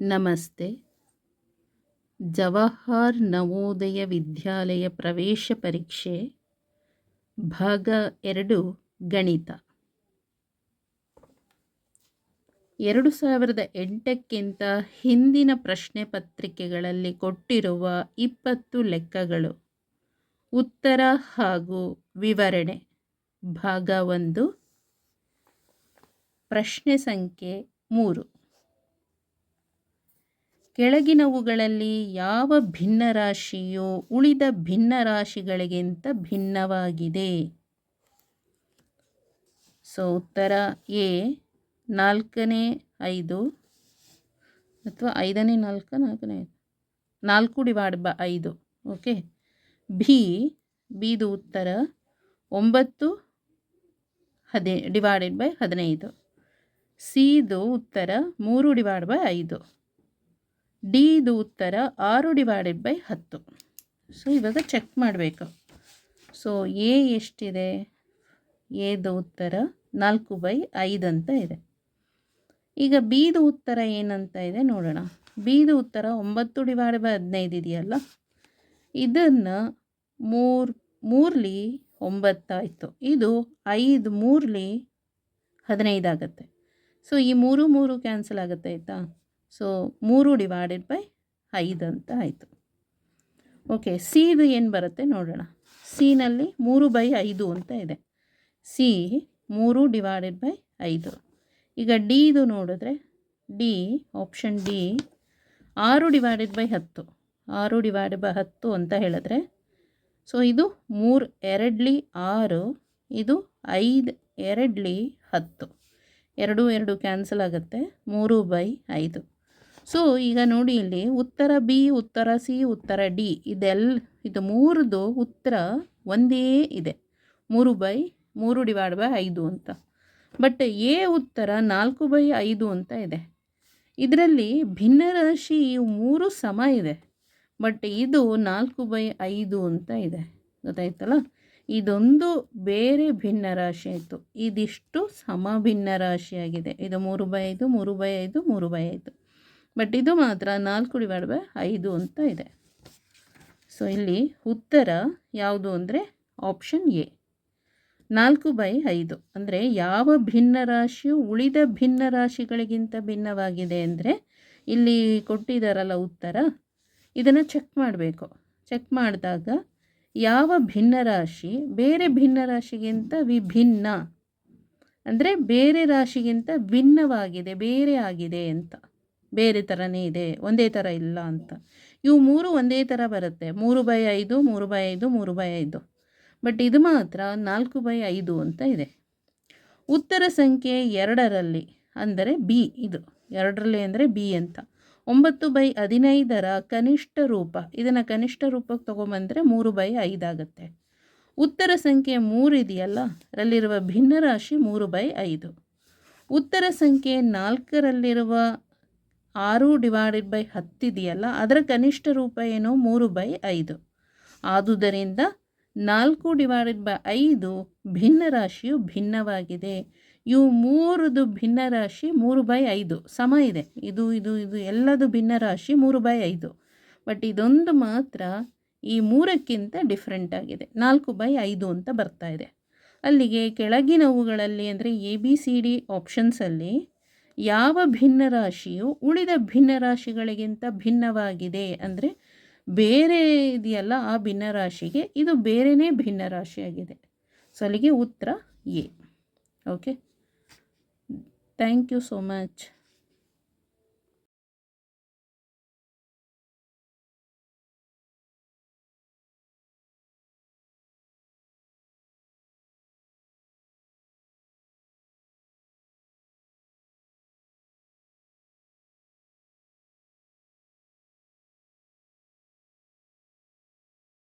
ನಮಸ್ತೆ. ಜವಾಹರ್ ನವೋದಯ ವಿದ್ಯಾಲಯ ಪ್ರವೇಶ ಪರೀಕ್ಷೆ, ಭಾಗ ಎರಡು, ಗಣಿತ. ಎರಡು ಸಾವಿರದ ಎಂಟಕ್ಕಿಂತ ಹಿಂದಿನ ಪ್ರಶ್ನೆ ಪತ್ರಿಕೆಗಳಲ್ಲಿ ಕೊಟ್ಟಿರುವ ಇಪ್ಪತ್ತು ಲೆಕ್ಕಗಳು. ಉತ್ತರ ಹಾಗೂ ವಿವರಣೆ, ಭಾಗ ಒಂದು. ಪ್ರಶ್ನೆ ಸಂಖ್ಯೆ ಮೂರು. ಕೆಳಗಿನವುಗಳಲ್ಲಿ ಯಾವ ಭಿನ್ನರಾಶಿಯು ಉಳಿದ ಭಿನ್ನರಾಶಿಗಳಿಗಿಂತ ಭಿನ್ನವಾಗಿದೆ? ಸೊ, ಉತ್ತರ ಎ, ನಾಲ್ಕನೇ ಐದು ಅಥವಾ ಐದನೇ ನಾಲ್ಕು, ನಾಲ್ಕನೇ ನಾಲ್ಕು ಡಿವೈಡ್ ಬ ಐದು, ಓಕೆ? ಬಿ, ಬಿದು ಉತ್ತರ ಒಂಬತ್ತು ಹದಿ, ಡಿವೈಡೆಡ್ ಬೈ ಹದಿನೈದು. ಸಿದು ಉತ್ತರ ಮೂರು ಡಿವೈಡ್ ಬೈ ಐದು. ಡಿದು ಉತ್ತರ ಆರು ಡಿವೈಡೆಡ್ ಬೈ ಹತ್ತು. ಸೊ ಇವಾಗ ಚೆಕ್ ಮಾಡಬೇಕು. ಸೊ ಎ ಎಷ್ಟಿದೆ? ಎದು ಉತ್ತರ ನಾಲ್ಕು ಬೈ ಐದು ಅಂತ ಇದೆ. ಈಗ ಬಿದು ಉತ್ತರ ಏನಂತ ಇದೆ ನೋಡೋಣ. ಬಿದು ಉತ್ತರ ಒಂಬತ್ತು ಡಿವೈಡ್ ಬೈ ಹದಿನೈದು ಇದೆಯಲ್ಲ? ಇದನ್ನು ಮೂರು, ಮೂರ್ಲಿ ಒಂಬತ್ತಾಯಿತು ಇದು ಐದು ಮೂರ್ಲಿ ಹದಿನೈದು ಆಗುತ್ತೆ. ಸೊ ಈ ಮೂರು ಮೂರು ಕ್ಯಾನ್ಸಲ್ ಆಗುತ್ತೆ ಆಯಿತಾ? ಸೊ ಮೂರು ಡಿವೈಡೆಡ್ ಬೈ ಐದು ಅಂತ ಆಯಿತು. ಓಕೆ ಸಿದು ಏನು ಬರುತ್ತೆ ನೋಡೋಣ. ಸಿನಲ್ಲಿ ಮೂರು ಬೈ ಐದು ಅಂತ ಇದೆ. ಸಿ ಮೂರು ಡಿವೈಡೆಡ್ ಬೈ ಐದು. ಈಗ ಡಿದು ನೋಡಿದ್ರೆ ಡಿ ಆಪ್ಷನ್ ಡಿ ಆರು ಡಿವೈಡೆಡ್ ಬೈ ಹತ್ತು. ಆರು ಡಿವೈಡೆಡ್ ಬೈ ಹತ್ತು ಅಂತ ಹೇಳಿದ್ರೆ ಸೊ ಇದು ಮೂರು ಎರಡ್ಲಿ ಆರು, ಇದು ಐದು ಎರಡ್ಲಿ ಹತ್ತು. ಎರಡು ಎರಡು ಕ್ಯಾನ್ಸಲ್ ಆಗುತ್ತೆ. ಮೂರು ಬೈ ಐದು. ಸೊ ಈಗ ನೋಡಿ ಇಲ್ಲಿ ಉತ್ತರ ಬಿ ಉತ್ತರ ಸಿ ಉತ್ತರ ಡಿ ಇದೆಲ್ಲ ಇದು ಮೂರದು ಉತ್ತರ ಒಂದೇ ಇದೆ. ಮೂರು ಬೈ ಮೂರು ಡಿವೈಡ್ ಬೈ ಐದು ಅಂತ. ಬಟ್ ಎ ಉತ್ತರ ನಾಲ್ಕು ಬೈ ಐದು ಅಂತ ಇದೆ. ಇದರಲ್ಲಿ ಭಿನ್ನರಾಶಿ ಮೂರು ಸಮ ಇದೆ. ಬಟ್ ಇದು ನಾಲ್ಕು ಬೈ ಐದು ಅಂತ ಇದೆ. ಗೊತ್ತಾಯ್ತಲ್ಲ? ಇದೊಂದು ಬೇರೆ ಭಿನ್ನರಾಶಿ ಆಯಿತು. ಇದಿಷ್ಟು ಸಮ ಭಿನ್ನರಾಶಿಯಾಗಿದೆ ಇದು ಮೂರು ಬೈ ಐದು, ಮೂರು ಬೈ ಐದು, ಮೂರು ಬೈ ಐದು. ಬಟ್ ಇದು ಮಾತ್ರ ನಾಲ್ಕು ಡಿವೈಡ್ ಬೈ ಐದು ಅಂತ ಇದೆ. ಸೊ ಇಲ್ಲಿ ಉತ್ತರ ಯಾವುದು ಅಂದರೆ ಆಪ್ಷನ್ ಎ ನಾಲ್ಕು ಬೈ ಐದು ಅಂದರೆ ಯಾವ ಭಿನ್ನ ರಾಶಿಯು ಉಳಿದ ಭಿನ್ನ ರಾಶಿಗಳಿಗಿಂತ ಭಿನ್ನವಾಗಿದೆ ಅಂದರೆ ಇಲ್ಲಿ ಕೊಟ್ಟಿದ್ದಾರಲ್ಲ ಉತ್ತರ, ಇದನ್ನು ಚೆಕ್ ಮಾಡಬೇಕು. ಚೆಕ್ ಮಾಡಿದಾಗ ಯಾವ ಭಿನ್ನ ರಾಶಿ ಬೇರೆ ಭಿನ್ನ ರಾಶಿಗಿಂತ ವಿಭಿನ್ನ, ಅಂದರೆ ಬೇರೆ ರಾಶಿಗಿಂತ ಭಿನ್ನವಾಗಿದೆ, ಬೇರೆ ಆಗಿದೆ ಅಂತ. ಬೇರೆ ಥರನೇ ಇದೆ, ಒಂದೇ ಥರ ಇಲ್ಲ ಅಂತ. ಇವು ಮೂರು ಒಂದೇ ಥರ ಬರುತ್ತೆ. ಮೂರು ಬೈ ಐದು, ಮೂರು ಬೈ ಐದು, ಮೂರು ಬೈ ಐದು. ಬಟ್ ಇದು ಮಾತ್ರ ನಾಲ್ಕು ಬೈ ಐದು ಅಂತ ಇದೆ. ಉತ್ತರ ಸಂಖ್ಯೆ ಎರಡರಲ್ಲಿ ಅಂದರೆ ಬಿ ಇದು. ಎರಡರಲ್ಲಿ ಅಂದರೆ ಬಿ ಅಂತ. ಒಂಬತ್ತು ಬೈ ಹದಿನೈದರ ಕನಿಷ್ಠ ರೂಪ. ಇದನ್ನು ಕನಿಷ್ಠ ರೂಪಕ್ಕೆ ತೊಗೊಂಬಂದರೆ ಮೂರು ಬೈ ಐದಾಗುತ್ತೆ ಉತ್ತರ ಸಂಖ್ಯೆ ಮೂರು ಇದೆಯಲ್ಲ ಅದರಲ್ಲಿರುವ ಭಿನ್ನರಾಶಿ ಮೂರು ಬೈ ಐದು. ಉತ್ತರ ಸಂಖ್ಯೆ ನಾಲ್ಕರಲ್ಲಿರುವ ಆರು ಡಿವೈಡೆಡ್ ಬೈ ಹತ್ತಿದೆಯಲ್ಲ ಅದರ ಕನಿಷ್ಠ ರೂಪ ಏನು? ಮೂರು ಬೈ ಐದು. ಆದುದರಿಂದ ನಾಲ್ಕು ಡಿವೈಡೆಡ್ ಬೈ ಐದು ಭಿನ್ನರಾಶಿಯು ಭಿನ್ನವಾಗಿದೆ. ಇವು ಮೂರದು ಭಿನ್ನರಾಶಿ ಮೂರು ಬೈ ಐದು. ಸಮ ಇದೆ. ಇದು ಇದು ಇದು ಎಲ್ಲದು ಭಿನ್ನರಾಶಿ ಮೂರು ಬೈ ಐದು. ಬಟ್ ಇದೊಂದು ಮಾತ್ರ ಈ ಮೂರಕ್ಕಿಂತ ಡಿಫ್ರೆಂಟ್ ಆಗಿದೆ. ನಾಲ್ಕು ಬೈ ಐದು ಅಂತ ಬರ್ತಾ ಇದೆ. ಅಲ್ಲಿಗೆ ಕೆಳಗಿನವುಗಳಲ್ಲಿ ಅಂದರೆ ಎ ಬಿ ಸಿ ಡಿ ಆಪ್ಷನ್ಸಲ್ಲಿ ಯಾವ ಭಿನ್ನರಾಶಿಯು ಉಳಿದ ಭಿನ್ನರಾಶಿಗಳಿಗಿಂತ ಭಿನ್ನವಾಗಿದೆ ಅಂದರೆ ಬೇರೆ ಇದೆಯಲ್ಲ ಆ ಭಿನ್ನರಾಶಿಗೆ ಇದು ಬೇರೆಯೇ ಭಿನ್ನರಾಶಿಯಾಗಿದೆ ಸೊ ಅಲ್ಲಿಗೆ ಉತ್ತರ A. Okay thank you so much